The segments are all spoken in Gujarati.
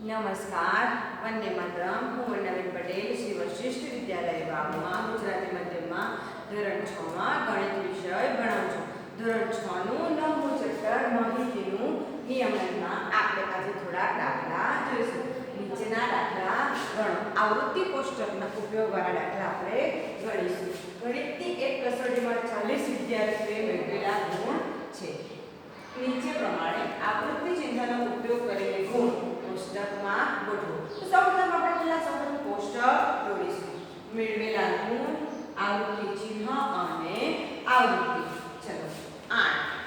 નમસ્કાર, વંદે માતરમ. હું વંદાબેન પટેલ, શ્રી વશિષ્ઠ વિદ્યાલય વાવમાં, ગુજરાતી માધ્યમમાં ધોરણ છ માં ગણિત વિષય ભણાવું છું. ધોરણ છ નું નવમું ચેપ્ટર માહિતીનું નિયમનમાં આપણે આજે થોડાક દાખલા જોઈશું. નીચેના દાખલા ગણો. આવૃત્તિ કોષ્ટકના ઉપયોગવાળા દાખલા આપણે ગણીશું. ગણિતની એક કસોટીમાં ચાલીસ વિદ્યાર્થીઓએ મેળવેલા ગુણ છે. નીચે પ્રમાણે આવૃત્તિ ચિહ્નનો ઉપયોગ કરીને ગુણ કોષ્ટકમાં ગોઠવો. તો સૌપ્રથમ આપણે પહેલા સૌપ્રથમ કોષ્ટક જોડીશું. મેળવેલા ગુણ, આવૃત્તિ ચિહ્ન અને આવૃત્તિ. ચલો, આઠ.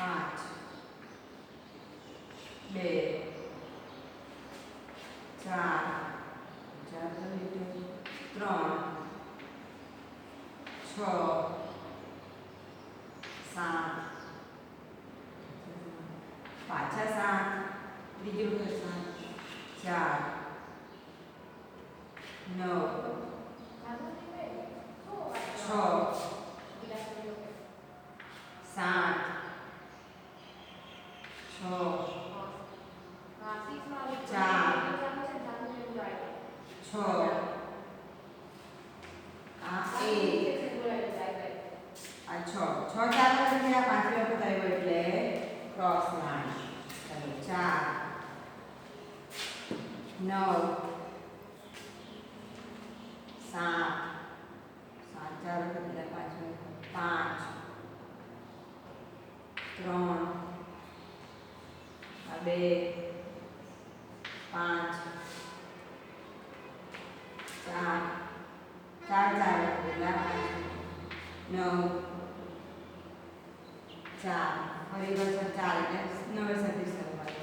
આઠ. બે ચાર ચાર તો લીધું. ત્રણ છ સાત પાછા સાત બીજું વખત સાત ચાર નવ છ સાત છ ચાર છ આ એક આ છ છ ચાર વખત થયા પાંચમી વખત આવ્યો એટલે ક્રોસ લાઈન ચાલો ચાર નવ સાત સાત ચાર વખત વખત પાંચ. ત્રણ. બે. પાંચ. ચાર. ચાર ચાર. વખત નવ ચાર ફરી પાછળ ચાર એટલે નવેસરથી શરૂઆત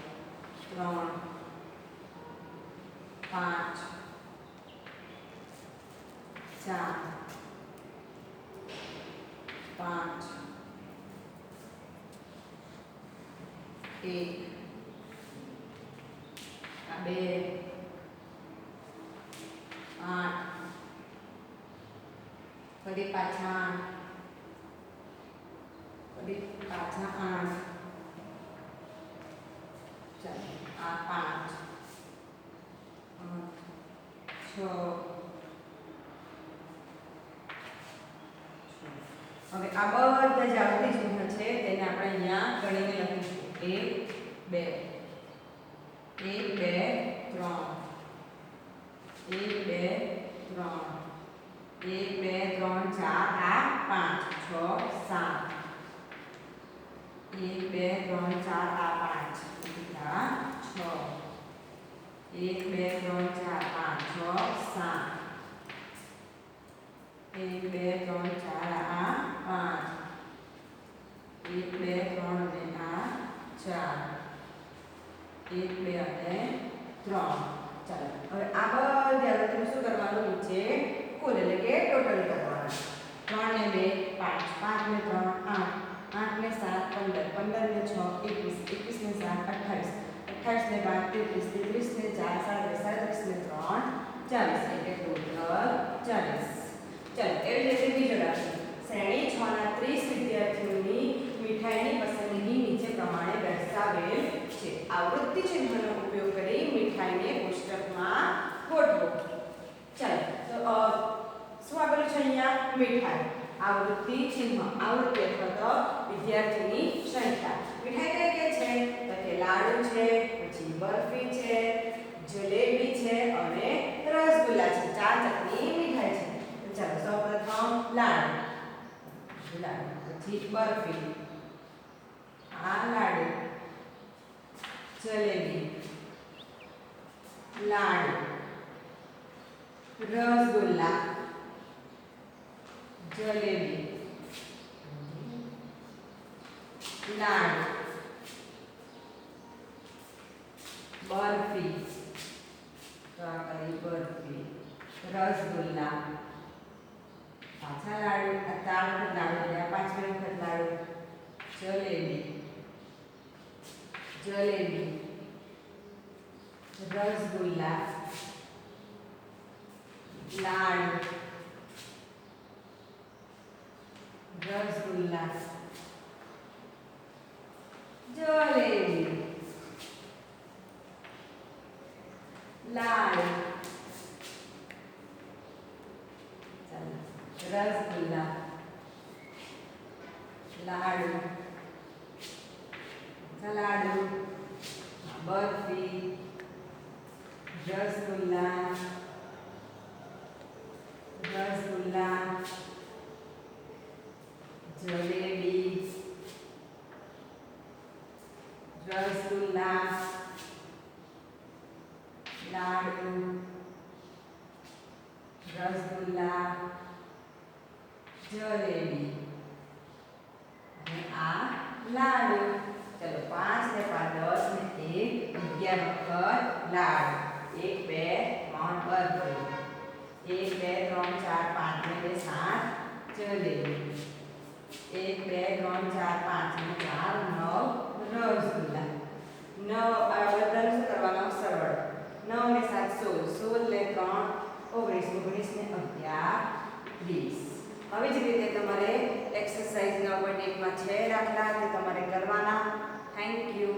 ત્રણ પાંચ ચાર પાંચ એક આ બે આઠ ફરી પાછા આઠ ફરી પાછા આઠ ચાલો આ પાંચ આઠ છ હવે આ બધા જે આવતી ચિહ્ન છે, તેને આપણે અહીંયા ગણીને લખીશું. એક, બે એક, બે, ત્રણ. એક, બે, ત્રણ. એક, બે, ત્રણ, ચાર, આઠ, પાંચ, છ, સાત. એક, બે, ત્રણ, ચાર, આ પાંચ. છ. એક, બે, ત્રણ સાત એક બે ત્રણ ચાર આ પાંચ એક બે ત્રણ અને આ ચાર એક બે અને ત્રણ ચાલો હવે આ બધા આવૃત્તિનું શું કરવાનું નીચે કુલ એટલે કે ટોટલ કરવાના ત્રણ ને બે પાંચ પાંચ ને ત્રણ આઠ આઠ ને સાત પંદર પંદર ને છ એકવીસ એકવીસ ને સાત અઠ્ઠાવીસ અઠ્ઠાવીસ ને બાર તેત્રીસ તેત્રીસ ને ચાર સાડત્રીસ સાડત્રીસ ને ત્રણ ચાલીસ એટલે ટોટલ ચાલીસ. ચાલો, એવી રીતે બીજો દાખલો. શ્રેણી છ ના ત્રીસ વિદ્યાર્થીઓની મીઠાઈની પસંદગી નીચે પ્રમાણે દર્શાવેલ છે. આવૃત્તિ ચિહ્નનો ઉપયોગ કરી મીઠાઈને કોષ્ટકમાં ગોઠવો. ચાલો, તો શું આપેલું છે અહીંયા? મીઠાઈ. આવૃત્તિ ચિહ્ન, આવૃત્તિ અથવા તો વિદ્યાર્થીની સંખ્યા. મીઠાઈ કઈ કઈ છે? તો કે લાડુ છે, પછી બરફી છે, જલેબી છે અને રસગુલ્લા છે ચાર ચટણી મીઠાઈ છે તો ચાલો સૌપ્રથમ લાડુ લાડુ પછી બરફી આ લાડુ જલેબી લાડુ રસગુલ્લા જલેબી લાડુ બરફી તો આ કરી બરફી રસગુલ્લા પાછા લાડુ આ ચાર વખત લાડુ થયા પાંચમી વખત લાડુ જલેબી જલેબી રસગુલ્લા લાડ રસગુલ્લા જલેબી લાડ રસગુલ્લા લાડુ લાડુ બરફી રસગુલ્લા રસગુલ્લા જલેબી રસગુલ્લા લાડુ રસગુલ્લા જલેબી. અને આ લાડુ ચલો પાંચ ને પાંચ દસ ને એક અગિયાર વખત લાડુ એક બે ત્રણ બરફી એક બે ત્રણ ચાર પાંચ ને બે સાત જલેબી એક બે ત્રણ ચાર પાંચ ને ચાર નવ રસગુલ્લા નવ આ બધાને શું કરવાનો સરળ નવ ને સાત સોળ સોળ ને ત્રણ ઓગણીસ ઓગણીસ ને અગિયાર વીસ આવી જ રીતે તમારે એક્સરસાઇઝ નવ પોઈન્ટ એકમાં છે દાખલા તે તમારે કરવાના થેન્ક યુ